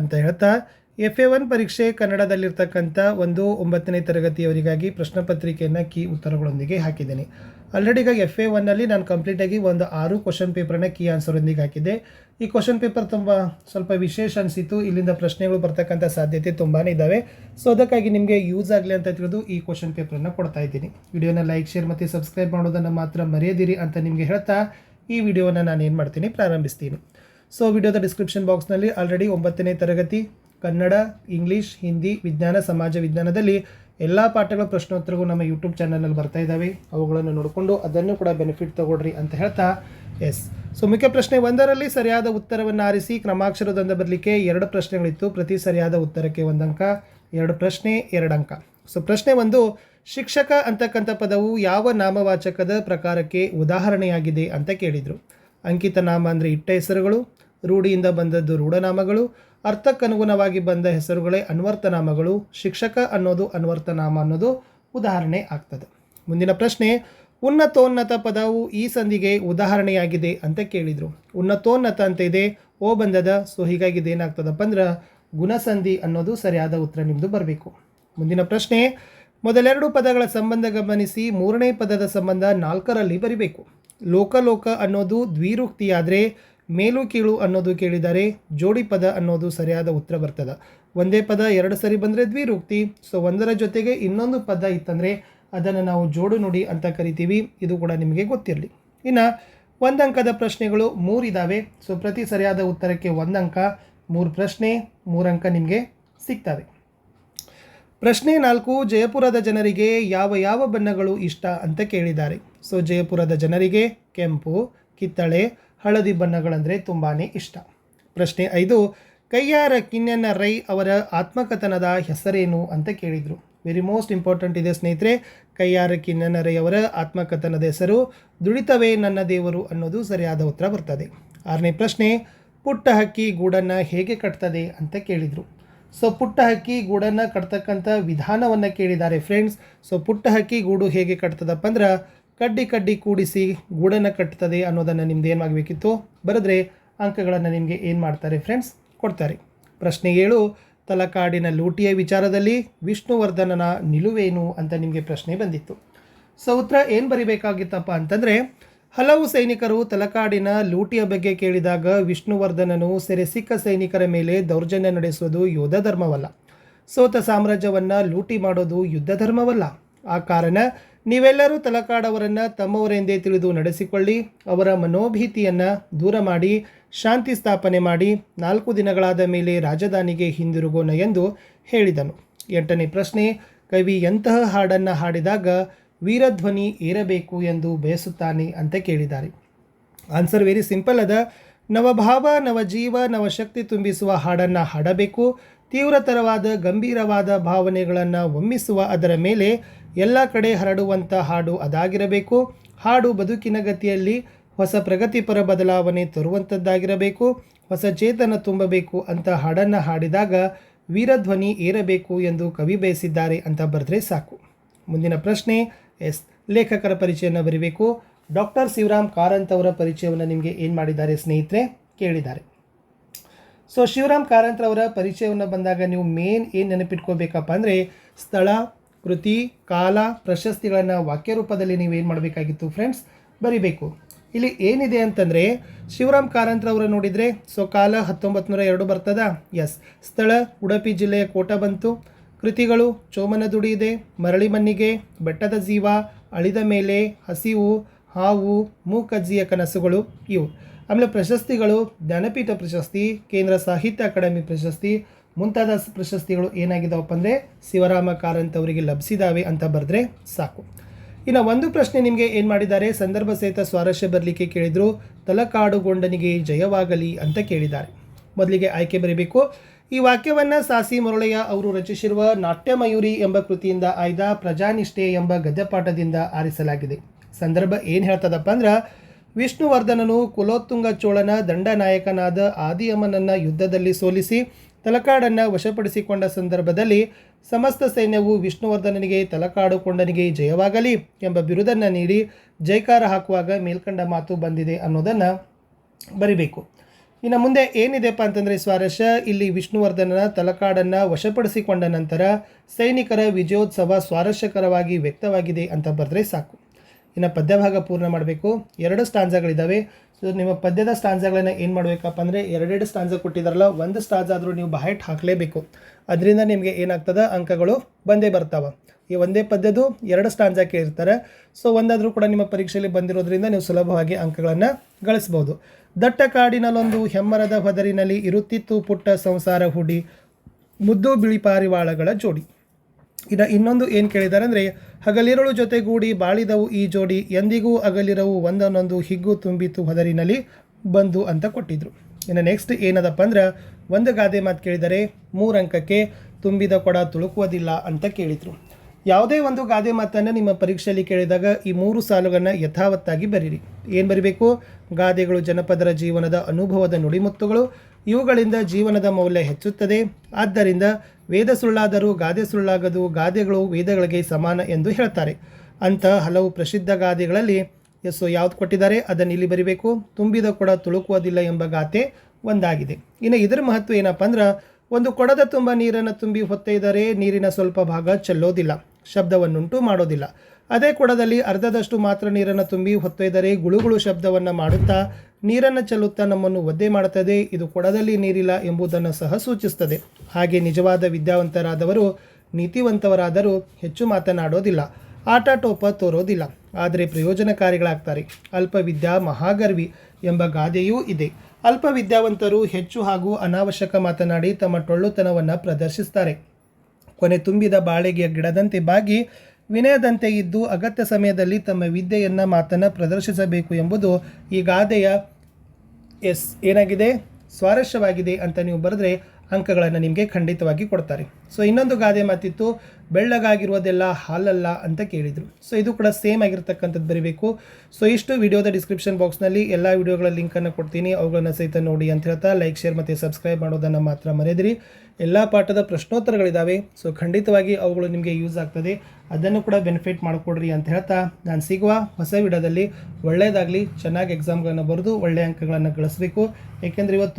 ಅಂತ ಹೇಳ್ತಾ F A one ಪರೀಕ್ಷೆ ಕನ್ನಡದಲ್ಲಿರ್ತಕ್ಕಂಥ ಒಂದು ಒಂಬತ್ತನೇ ತರಗತಿಯವರಿಗಾಗಿ ಪ್ರಶ್ನೆ ಪತ್ರಿಕೆಯನ್ನು ಕೀ ಉತ್ತರಗಳೊಂದಿಗೆ ಹಾಕಿದ್ದೀನಿ. ಆಲ್ರೆಡಿ ಈಗ ಎಫ್ ಎ ಒನ್ನಲ್ಲಿ ನಾನು ಕಂಪ್ಲೀಟಾಗಿ ಒಂದು ಆರು ಕ್ವಶನ್ ಪೇಪರನ್ನ ಕೀ ಆನ್ಸರೊಂದಿಗೆ ಹಾಕಿದ್ದೆ. ಈ ಕ್ವಶನ್ ಪೇಪರ್ ತುಂಬ ಸ್ವಲ್ಪ ವಿಶೇಷ ಅನಿಸಿತು ಇಲ್ಲಿಂದ ಪ್ರಶ್ನೆಗಳು ಬರ್ತಕ್ಕಂಥ ಸಾಧ್ಯತೆ ತುಂಬಾ ಇದ್ದಾವೆ. ಸೊ ಅದಕ್ಕಾಗಿ ನಿಮಗೆ ಯೂಸ್ ಆಗಲಿ ಅಂತ ತಿಳಿದು ಈ ಕ್ವಶನ್ ಪೇಪರನ್ನು ಕೊಡ್ತಾ ಇದ್ದೀನಿ. ವಿಡಿಯೋನ ಲೈಕ್ ಶೇರ್ ಮತ್ತು ಸಬ್ಸ್ಕ್ರೈಬ್ ಮಾಡೋದನ್ನು ಮಾತ್ರ ಮರೆಯದಿರಿ ಅಂತ ನಿಮಗೆ ಹೇಳ್ತಾ, ಈ ವಿಡಿಯೋನ ನಾನು ಏನು ಮಾಡ್ತೀನಿ, ಪ್ರಾರಂಭಿಸ್ತೀನಿ. ಸೊ ವಿಡಿಯೋದ ಡಿಸ್ಕ್ರಿಪ್ಷನ್ ಬಾಕ್ಸ್ನಲ್ಲಿ ಆಲ್ರೆಡಿ ಒಂಬತ್ತನೇ ತರಗತಿ ಕನ್ನಡ ಇಂಗ್ಲೀಷ್ ಹಿಂದಿ ವಿಜ್ಞಾನ ಸಮಾಜ ವಿಜ್ಞಾನದಲ್ಲಿ ಎಲ್ಲ ಪಾಠಗಳ ಪ್ರಶ್ನೋತ್ತರಗಳು ನಮ್ಮ ಯೂಟ್ಯೂಬ್ ಚಾನಲ್ನಲ್ಲಿ ಬರ್ತಾ ಇದ್ದಾವೆ ಅವುಗಳನ್ನು ನೋಡಿಕೊಂಡು ಅದನ್ನು ಕೂಡ ಬೆನಿಫಿಟ್ ತಗೊಳ್ರಿ ಅಂತ ಹೇಳ್ತಾ ಎಸ್ ಸೊ ಮುಖ್ಯ ಪ್ರಶ್ನೆ ಒಂದರಲ್ಲಿ ಸರಿಯಾದ ಉತ್ತರವನ್ನು ಆರಿಸಿ ಕ್ರಮಾಕ್ಷರದಿಂದ ಬರಲಿಕ್ಕೆ ಎರಡು ಪ್ರಶ್ನೆಗಳಿತ್ತು ಪ್ರತಿ ಸರಿಯಾದ ಉತ್ತರಕ್ಕೆ ಒಂದು ಅಂಕ ಎರಡು ಪ್ರಶ್ನೆ ಎರಡು ಅಂಕ ಸೊ ಪ್ರಶ್ನೆ ಒಂದು ಶಿಕ್ಷಕ ಅಂತಕ್ಕಂಥ ಪದವು ಯಾವ ನಾಮವಾಚಕದ ಪ್ರಕಾರಕ್ಕೆ ಉದಾಹರಣೆಯಾಗಿದೆ ಅಂತ ಕೇಳಿದರು ಅಂಕಿತ ನಾಮ ಅಂದರೆ ಇಟ್ಟ ಹೆಸರುಗಳು ರೂಢಿಯಿಂದ ಬಂದದ್ದು ರೂಢನಾಮಗಳು. ಅರ್ಥಕ್ಕನುಗುಣವಾಗಿ ಬಂದ ಹೆಸರುಗಳೇ ಅನ್ವರ್ತನಾಮಗಳು. ಶಿಕ್ಷಕ ಅನ್ನೋದು ಅನ್ವರ್ತನಾಮ ಅನ್ನೋದು ಉದಾಹರಣೆ ಆಗ್ತದೆ. ಮುಂದಿನ ಪ್ರಶ್ನೆ, ಉನ್ನತೋನ್ನತ ಪದವು ಈ ಸಂಧಿಗೆ ಉದಾಹರಣೆಯಾಗಿದೆ ಅಂತ ಕೇಳಿದರು. ಉನ್ನತೋನ್ನತ ಅಂತ ಇದೆ, ಓ ಬಂದದ, ಸೊ ಹೀಗಾಗಿ ಇದೇನಾಗ್ತದಪ್ಪ ಅಂದ್ರೆ ಗುಣಸಂಧಿ ಅನ್ನೋದು ಸರಿಯಾದ ಉತ್ತರ ನಿಮ್ಮದು ಬರಬೇಕು. ಮುಂದಿನ ಪ್ರಶ್ನೆ, ಮೊದಲೆರಡು ಪದಗಳ ಸಂಬಂಧ ಗಮನಿಸಿ ಮೂರನೇ ಪದದ ಸಂಬಂಧ ನಾಲ್ಕರಲ್ಲಿ ಬರಿಬೇಕು. ಲೋಕಲೋಕ ಅನ್ನೋದು ದ್ವಿರುಕ್ತಿಯಾದರೆ ಮೇಲು ಕೀಳು ಅನ್ನೋದು ಕೇಳಿದರೆ ಜೋಡಿ ಪದ ಅನ್ನೋದು ಸರಿಯಾದ ಉತ್ತರ ಬರ್ತದೆ. ಒಂದೇ ಪದ ಎರಡು ಸರಿ ಬಂದರೆ ದ್ವಿರುಕ್ತಿ. ಸೊ ಒಂದರ ಜೊತೆಗೆ ಇನ್ನೊಂದು ಪದ ಇತ್ತಂದರೆ ಅದನ್ನು ನಾವು ಜೋಡು ನುಡಿ ಅಂತ ಕರಿತೀವಿ. ಇದು ಕೂಡ ನಿಮಗೆ ಗೊತ್ತಿರಲಿ. ಇನ್ನು ಒಂದಂಕದ ಪ್ರಶ್ನೆಗಳು ಮೂರಿದ್ದಾವೆ ಸೊ ಪ್ರತಿ ಸರಿಯಾದ ಉತ್ತರಕ್ಕೆ ಒಂದಂಕ ಮೂರು ಪ್ರಶ್ನೆ ಮೂರಂಕ ನಿಮಗೆ ಸಿಗ್ತವೆ. ಪ್ರಶ್ನೆ ನಾಲ್ಕು, ಜಯಪುರದ ಜನರಿಗೆ ಯಾವ ಯಾವ ಬಣ್ಣಗಳು ಇಷ್ಟ ಅಂತ ಕೇಳಿದ್ದಾರೆ. ಸೊ ಜಯಪುರದ ಜನರಿಗೆ ಕೆಂಪು, ಕಿತ್ತಳೆ ಹಳದಿ ಬಣ್ಣಗಳಂದರೆ ತುಂಬಾ ಇಷ್ಟ. ಪ್ರಶ್ನೆ ಐದು, ಕೈಯಾರ ಕಿನ್ಯನ ರೈ ಅವರ ಆತ್ಮಕಥನದ ಹೆಸರೇನು ಅಂತ ಕೇಳಿದರು. ವೆರಿ ಮೋಸ್ಟ್ ಇಂಪಾರ್ಟೆಂಟ್ ಇದೆ ಸ್ನೇಹಿತರೆ, ಕೈಯಾರ ಕಿನ್ನನ ರೈ ಅವರ ಆತ್ಮಕಥನದ ಹೆಸರು ದುಡಿತವೇ ನನ್ನ ದೇವರು ಅನ್ನೋದು ಸರಿಯಾದ ಉತ್ತರ ಬರ್ತದೆ. ಆರನೇ ಪ್ರಶ್ನೆ, ಪುಟ್ಟ ಹಕ್ಕಿ ಗೂಡನ್ನು ಹೇಗೆ ಕಟ್ತದೆ ಅಂತ ಕೇಳಿದರು. ಸೊ ಪುಟ್ಟ ಹಕ್ಕಿ ಗೂಡನ್ನು ಕಟ್ತಕ್ಕಂಥ ವಿಧಾನವನ್ನು ಕೇಳಿದ್ದಾರೆ ಫ್ರೆಂಡ್ಸ್ ಸೊ ಪುಟ್ಟ ಹಕ್ಕಿ ಗೂಡು ಹೇಗೆ ಕಟ್ತದಪ್ಪ ಅಂದ್ರೆ ಕಡ್ಡಿ ಕಡ್ಡಿ ಕೂಡಿಸಿ ಗೂಡನ್ನು ಕಟ್ತದೆ ಅನ್ನೋದನ್ನು ನಿಮ್ದು ಏನು ಆಗಬೇಕಿತ್ತು ಬರೆದ್ರೆ ಅಂಕಗಳನ್ನು ನಿಮಗೆ ಏನು ಮಾಡ್ತಾರೆ ಫ್ರೆಂಡ್ಸ್ ಕೊಡ್ತಾರೆ. ಪ್ರಶ್ನೆ ಏಳು, ತಲಕಾಡಿನ ಲೂಟಿಯ ವಿಚಾರದಲ್ಲಿ ವಿಷ್ಣುವರ್ಧನನ ನಿಲುವೇನು ಅಂತ ನಿಮಗೆ ಪ್ರಶ್ನೆ ಬಂದಿತ್ತು. ಸೊ ಉತ್ತರ ಏನು ಬರಿಬೇಕಾಗಿತ್ತಪ್ಪ ಅಂತಂದರೆ, ಹಲವು ಸೈನಿಕರು ತಲಕಾಡಿನ ಲೂಟಿಯ ಬಗ್ಗೆ ಕೇಳಿದಾಗ ವಿಷ್ಣುವರ್ಧನನು ಸೆರೆ ಸಿಕ್ಕ ಸೈನಿಕರ ಮೇಲೆ ದೌರ್ಜನ್ಯ ನಡೆಸುವುದು ಯೋಧ ಧರ್ಮವಲ್ಲ. ಸೋತ ಸಾಮ್ರಾಜ್ಯವನ್ನು ಲೂಟಿ ಮಾಡೋದು ಯುದ್ಧ ಧರ್ಮವಲ್ಲ. ಆ ಕಾರಣ ನೀವೆಲ್ಲರೂ ತಲಕಾಡವರನ್ನು ತಮ್ಮವರೆಂದೇ ತಿಳಿದು ನಡೆಸಿಕೊಳ್ಳಿ, ಅವರ ಮನೋಭೀತಿಯನ್ನು ದೂರ ಮಾಡಿ, ಶಾಂತಿ ಸ್ಥಾಪನೆ ಮಾಡಿ, ನಾಲ್ಕು ದಿನಗಳಾದ ಮೇಲೆ ರಾಜಧಾನಿಗೆ ಹಿಂದಿರುಗೋಣ ಎಂದು ಹೇಳಿದನು. ಎಂಟನೇ ಪ್ರಶ್ನೆ, ಕವಿ ಎಂತಹ ಹಾಡನ್ನು ಹಾಡಿದಾಗ ವೀರಧ್ವನಿ ಏರಬೇಕು ಎಂದು ಬಯಸುತ್ತಾನೆ ಅಂತ ಕೇಳಿದ್ದಾರೆ. ಆನ್ಸರ್ ವೆರಿ ಸಿಂಪಲ್ ಅದ. ನವಭಾವ, ನವಜೀವ, ನವಶಕ್ತಿ ತುಂಬಿಸುವ ಹಾಡನ್ನು ಹಾಡಬೇಕು. ತೀವ್ರತರವಾದ, ಗಂಭೀರವಾದ ಭಾವನೆಗಳನ್ನು ಒಮ್ಮಿಸುವ ಅದರ ಮೇಲೆ ಎಲ್ಲ ಕಡೆ ಹರಡುವಂಥ ಹಾಡು ಅದಾಗಿರಬೇಕು. ಹಾಡು ಬದುಕಿನ ಗತಿಯಲ್ಲಿ ಹೊಸ ಪ್ರಗತಿಪರ ಬದಲಾವಣೆ ತರುವಂಥದ್ದಾಗಿರಬೇಕು ಹೊಸ ಚೇತನ ತುಂಬಬೇಕು ಅಂತ ಹಾಡನ್ನು ಹಾಡಿದಾಗ ವೀರಧ್ವನಿ ಏರಬೇಕು ಎಂದು ಕವಿ ಬಯಸಿದ್ದಾರೆ ಅಂತ ಬರೆದ್ರೆ ಸಾಕು. ಮುಂದಿನ ಪ್ರಶ್ನೆ ಎಸ್. ಲೇಖಕರ ಪರಿಚಯನ ಬರೀಬೇಕು. ಡಾಕ್ಟರ್ ಶಿವರಾಮ್ ಕಾರಂತ್ ಅವರ ಪರಿಚಯವನ್ನು ನಿಮಗೆ ಏನು ಮಾಡಿದ್ದಾರೆ ಸ್ನೇಹಿತರೆ? ಕೇಳಿದ್ದಾರೆ. ಸೊ ಶಿವರಾಮ್ ಕಾರಂತ್ರವರ ಪರಿಚಯವನ್ನು ಬಂದಾಗ ನೀವು ಮೇನ್ ಏನು ನೆನಪಿಟ್ಕೋಬೇಕಪ್ಪ ಅಂದರೆ ಸ್ಥಳ, ಕೃತಿ, ಕಾಲ, ಪ್ರಶಸ್ತಿಗಳನ್ನು ವಾಕ್ಯ ರೂಪದಲ್ಲಿ ನೀವು ಏನು ಮಾಡಬೇಕಾಗಿತ್ತು ಫ್ರೆಂಡ್ಸ್ ಬರಿಬೇಕು. ಇಲ್ಲಿ ಏನಿದೆ ಅಂತಂದರೆ ಶಿವರಾಮ್ ಕಾರಂತ್ರವರ ನೋಡಿದರೆ ಸೊ ಕಾಲ ಹತ್ತೊಂಬತ್ತು ನೂರ ಎರಡು ಬರ್ತದ? ಎಸ್ ಸ್ಥಳ, ಉಡುಪಿ ಜಿಲ್ಲೆಯ ಕೋಟ ಬಂತು. ಕೃತಿಗಳು, ಚೋಮನ ದುಡಿಯಿದೆ ಮರಳಿ ಮಣ್ಣಿಗೆ, ಬೆಟ್ಟದ ಜೀವ, ಅಳಿದ ಮೇಲೆ, ಹಸಿವು, ಹಾವು, ಮೂಕಜ್ಜಿಯ ಕನಸುಗಳು ಇವು. ಆಮೇಲೆ ಪ್ರಶಸ್ತಿಗಳು, ಜ್ಞಾನಪೀಠ ಪ್ರಶಸ್ತಿ, ಕೇಂದ್ರ ಸಾಹಿತ್ಯ ಅಕಾಡೆಮಿ ಪ್ರಶಸ್ತಿ, ಮುಂತಾದ ಪ್ರಶಸ್ತಿಗಳು ಏನಾಗಿದ್ದಾವಪ್ಪ ಅಂದರೆ ಶಿವರಾಮ ಕಾರಂತ್ ಅವರಿಗೆ ಲಭಿಸಿದಾವೆ ಅಂತ ಬರೆದ್ರೆ ಸಾಕು. ಇನ್ನು ಒಂದು ಪ್ರಶ್ನೆ ನಿಮಗೆ ಏನು ಮಾಡಿದ್ದಾರೆ? ಸಂದರ್ಭ ಸಹಿತ ಸ್ವಾರಸ್ಯ ಬರಲಿಕ್ಕೆ ಕೇಳಿದರು ತಲಕಾಡುಗೊಂಡನಿಗೆ ಜಯವಾಗಲಿ ಅಂತ ಕೇಳಿದ್ದಾರೆ. ಮೊದಲಿಗೆ ಆಯ್ಕೆ ಬರೀಬೇಕು. ಈ ವಾಕ್ಯವನ್ನು ಸಾಸಿ ಮುರಳಯ್ಯ ಅವರು ರಚಿಸಿರುವ ನಾಟ್ಯಮಯೂರಿ ಎಂಬ ಕೃತಿಯಿಂದ ಆಯ್ದ ಪ್ರಜಾನಿಷ್ಠೆ ಎಂಬ ಗದ್ಯಪಾಠದಿಂದ ಆರಿಸಲಾಗಿದೆ. ಸಂದರ್ಭ ಏನು ಹೇಳ್ತದಪ್ಪ ಅಂದ್ರೆ ವಿಷ್ಣುವರ್ಧನನು ಕುಲೋತ್ತುಂಗ ಚೋಳನ ದಂಡನಾಯಕನಾದ ಆದಿಯಮ್ಮನನ್ನ ಯುದ್ಧದಲ್ಲಿ ಸೋಲಿಸಿ ತಲಕಾಡನ್ನು ವಶಪಡಿಸಿಕೊಂಡ ಸಂದರ್ಭದಲ್ಲಿ ಸಮಸ್ತ ಸೈನ್ಯವು ವಿಷ್ಣುವರ್ಧನನಿಗೆ ತಲಕಾಡು ಕೊಂಡನಿಗೆ ಜಯವಾಗಲಿ ಎಂಬ ಬಿರುದನ್ನು ನೀಡಿ ಜೈಕಾರ ಹಾಕುವಾಗ ಮೇಲ್ಕಂಡ ಮಾತು ಬಂದಿದೆ ಅನ್ನೋದನ್ನು ಬರಿಬೇಕು. ಇನ್ನು ಮುಂದೆ ಏನಿದೆಪ್ಪ ಅಂತಂದರೆ ಸ್ವಾರಸ್ಯ, ಇಲ್ಲಿ ವಿಷ್ಣುವರ್ಧನನ ತಲಕಾಡನ್ನು ವಶಪಡಿಸಿಕೊಂಡ ನಂತರ ಸೈನಿಕರ ವಿಜಯೋತ್ಸವ ಸ್ವಾರಸ್ಯಕರವಾಗಿ ವ್ಯಕ್ತವಾಗಿದೆ ಅಂತ ಬರೆದ್ರೆ ಸಾಕು. ಇನ್ನು ಪದ್ಯಭಾಗ ಪೂರ್ಣ ಮಾಡಬೇಕು. ಎರಡು ಸ್ಟಾಂಜಗಳಿದ್ದಾವೆ ಸೊ ನಿಮ್ಮ ಪದ್ಯದ ಸ್ಟಾಂಜಾಗಳನ್ನು ಏನು ಮಾಡಬೇಕಪ್ಪ ಅಂದರೆ ಎರಡೆರಡು ಸ್ಟಾಂಜ ಕೊಟ್ಟಿದ್ದಾರಲ್ಲ ಒಂದು ಸ್ಟಾನ್ಸ್ ಆದರೂ ನೀವು ಬಾಯಟ್ ಹಾಕಲೇಬೇಕು. ಅದರಿಂದ ನಿಮಗೆ ಏನಾಗ್ತದೆ? ಅಂಕಗಳು ಬಂದೇ ಬರ್ತಾವೆ. ಈ ಒಂದೇ ಪದ್ಯದು ಎರಡು ಸ್ಟಾಂಜ ಕೇಳಿರ್ತಾರೆ ಸೊ ಒಂದಾದರೂ ಕೂಡ ನಿಮ್ಮ ಪರೀಕ್ಷೆಯಲ್ಲಿ ಬಂದಿರೋದ್ರಿಂದ ನೀವು ಸುಲಭವಾಗಿ ಅಂಕಗಳನ್ನು ಗಳಿಸ್ಬೋದು. ದಟ್ಟ ಕಾಡಿನಲ್ಲೊಂದು ಹೆಮ್ಮರದ ಹೊದರಿನಲ್ಲಿ ಇರುತ್ತಿತ್ತು ಪುಟ್ಟ ಸಂಸಾರ ಹುಡಿ, ಮುದ್ದು ಬಿಳಿ ಪಾರಿವಾಳಗಳ ಜೋಡಿ. ಇನ್ನು ಇನ್ನೊಂದು ಏನು ಕೇಳಿದ್ದಾರೆ ಅಂದರೆ, ಹಗಲಿರುಳು ಜೊತೆಗೂಡಿ ಬಾಳಿದವು ಈ ಜೋಡಿ, ಎಂದಿಗೂ ಹಗಲಿರವು ಒಂದನ್ನೊಂದು ಹಿಗ್ಗು ತುಂಬಿತು ಹೊದರಿನಲ್ಲಿ ಬಂದು ಅಂತ ಕೊಟ್ಟಿದ್ರು. ಇನ್ನು ನೆಕ್ಸ್ಟ್ ಏನದಪ್ಪ ಅಂದ್ರೆ, ಒಂದು ಗಾದೆ ಮಾತು ಕೇಳಿದರೆ, ಮೂರಂಕಕ್ಕೆ ತುಂಬಿದ ಕೊಡ ತುಳುಕುವುದಿಲ್ಲ ಅಂತ ಕೇಳಿದರು. ಯಾವುದೇ ಒಂದು ಗಾದೆ ಮಾತನ್ನು ನಿಮ್ಮ ಪರೀಕ್ಷೆಯಲ್ಲಿ ಕೇಳಿದಾಗ ಈ ಮೂರು ಸಾಲುಗಳನ್ನು ಯಥಾವತ್ತಾಗಿ ಬರೀರಿ. ಏನು ಬರಿಬೇಕು? ಗಾದೆಗಳು ಜನಪದರ ಜೀವನದ ಅನುಭವದ ನುಡಿಮುತ್ತುಗಳು ಇವುಗಳಿಂದ ಜೀವನದ ಮೌಲ್ಯ ಹೆಚ್ಚುತ್ತದೆ. ಆದ್ದರಿಂದ ವೇದ ಸುಳ್ಳಾದರೂ ಗಾದೆ ಸುಳ್ಳಾಗದು, ಗಾದೆಗಳು ವೇದಗಳಿಗೆ ಸಮಾನ ಎಂದು ಹೇಳ್ತಾರೆ. ಅಂತ ಹಲವು ಪ್ರಸಿದ್ಧ ಗಾದೆಗಳಲ್ಲಿ ಎಸ್ಸು ಯಾವ್ದು ಕೊಟ್ಟಿದ್ದಾರೆ ಅದನ್ನು ಇಲ್ಲಿ ಬರಿಬೇಕು. ತುಂಬಿದ ಕೊಡ ತುಳುಕುವುದಿಲ್ಲ ಎಂಬ ಗಾತೆ ಒಂದಾಗಿದೆ. ಇನ್ನು ಇದರ ಮಹತ್ವ ಏನಪ್ಪ ಅಂದ್ರೆ ಒಂದು ಕೊಡದ ತುಂಬ ನೀರನ್ನು ತುಂಬಿ ಹೊತ್ತೊಯ್ದರೆ ನೀರಿನ ಸ್ವಲ್ಪ ಭಾಗ ಚೆಲ್ಲೋದಿಲ್ಲ. ಶಬ್ದವನ್ನುಂಟು ಮಾಡೋದಿಲ್ಲ. ಅದೇ ಕೊಡದಲ್ಲಿ ಅರ್ಧದಷ್ಟು ಮಾತ್ರ ನೀರನ್ನು ತುಂಬಿ ಹೊತ್ತೊಯ್ದರೆ ಗುಳುಗುಳು ಶಬ್ದವನ್ನು ಮಾಡುತ್ತಾ ನೀರನ್ನು ಚೆಲ್ಲುತ್ತಾ ನಮ್ಮನ್ನು ಒದ್ದೆ ಮಾಡುತ್ತದೆ. ಇದು ಕೊಡದಲ್ಲಿ ನೀರಿಲ್ಲ ಎಂಬುದನ್ನು ಸಹ ಸೂಚಿಸುತ್ತದೆ. ಹಾಗೆ ನಿಜವಾದ ವಿದ್ಯಾವಂತರಾದವರು, ನೀತಿವಂತವರಾದರೂ ಹೆಚ್ಚು ಮಾತನಾಡೋದಿಲ್ಲ. ಆಟಾಟೋಪ ತೋರೋದಿಲ್ಲ. ಆದರೆ ಪ್ರಯೋಜನಕಾರಿಗಳಾಗ್ತಾರೆ. ಅಲ್ಪವಿದ್ಯಾ ಮಹಾಗರ್ವಿ ಎಂಬ ಗಾದೆಯೂ ಇದೆ. ಅಲ್ಪ ವಿದ್ಯಾವಂತರು ಹೆಚ್ಚು ಹಾಗೂ ಅನಾವಶ್ಯಕ ಮಾತನಾಡಿ ತಮ್ಮ ಟೊಳ್ಳುತನವನ್ನು ಪ್ರದರ್ಶಿಸ್ತಾರೆ. ಕೊನೆ ತುಂಬಿದ ಬಾಳೆಗೆಯ ಗಿಡದಂತೆ ಬಾಗಿ ವಿನಯದಂತೆ ಇದ್ದು ಅಗತ್ಯ ಸಮಯದಲ್ಲಿ ತಮ್ಮ ವಿದ್ಯೆಯನ್ನು ಮಾತನ್ನು ಪ್ರದರ್ಶಿಸಬೇಕು ಎಂಬುದು ಈ ಗಾದೆಯ ಎಸ್ ಏನಾಗಿದೆ? ಸ್ವಾರಸ್ಯವಾಗಿದೆ ಅಂತ ನೀವು ಬರೆದ್ರೆ ಅಂಕಗಳನ್ನು ನಿಮಗೆ ಖಂಡಿತವಾಗಿ ಕೊಡ್ತಾರೆ. ಸೊ ಇನ್ನೊಂದು ಗಾದೆ ಮಾತಿತ್ತು ಬೆಳ್ಳಗಾಗಿರುವುದೆಲ್ಲ ಹಾಲಲ್ಲ ಅಂತ ಕೇಳಿದರು. ಸೊ ಇದು ಕೂಡ ಸೇಮ್ ಆಗಿರ್ತಕ್ಕಂಥದ್ದು ಬರೀಬೇಕು. ಸೊ ಇಷ್ಟು ವಿಡಿಯೋದ ಡಿಸ್ಕ್ರಿಪ್ಷನ್ ಬಾಕ್ಸ್ನಲ್ಲಿ ಎಲ್ಲ ವಿಡಿಯೋಗಳ ಲಿಂಕನ್ನು ಕೊಡ್ತೀನಿ. ಅವುಗಳನ್ನು ಸಹಿತ ನೋಡಿ ಅಂತ ಹೇಳ್ತಾ ಲೈಕ್ ಶೇರ್ ಮತ್ತು ಸಬ್ಸ್ಕ್ರೈಬ್ ಮಾಡೋದನ್ನು ಮಾತ್ರ ಮರೆದಿರಿ. ಎಲ್ಲ ಪಾಠದ ಪ್ರಶ್ನೋತ್ತರಗಳಿದ್ದಾವೆ ಸೊ ಖಂಡಿತವಾಗಿ ಅವುಗಳು ನಿಮಗೆ ಯೂಸ್ ಆಗ್ತದೆ. ಅದನ್ನು ಕೂಡ ಬೆನಿಫಿಟ್ ಮಾಡಿಕೊಡ್ರಿ ಅಂತ ಹೇಳ್ತಾ ನಾನು ಸಿಗುವ ಹೊಸ ವಿಡಿಯೋದಲ್ಲಿ ಒಳ್ಳೆಯದಾಗಲಿ ಚೆನ್ನಾಗಿ ಎಕ್ಸಾಮ್ಗಳನ್ನು ಬರೆದು ಒಳ್ಳೆಯ ಅಂಕಗಳನ್ನು ಗಳಿಸಬೇಕು. ಏಕೆಂದರೆ ಇವತ್ತು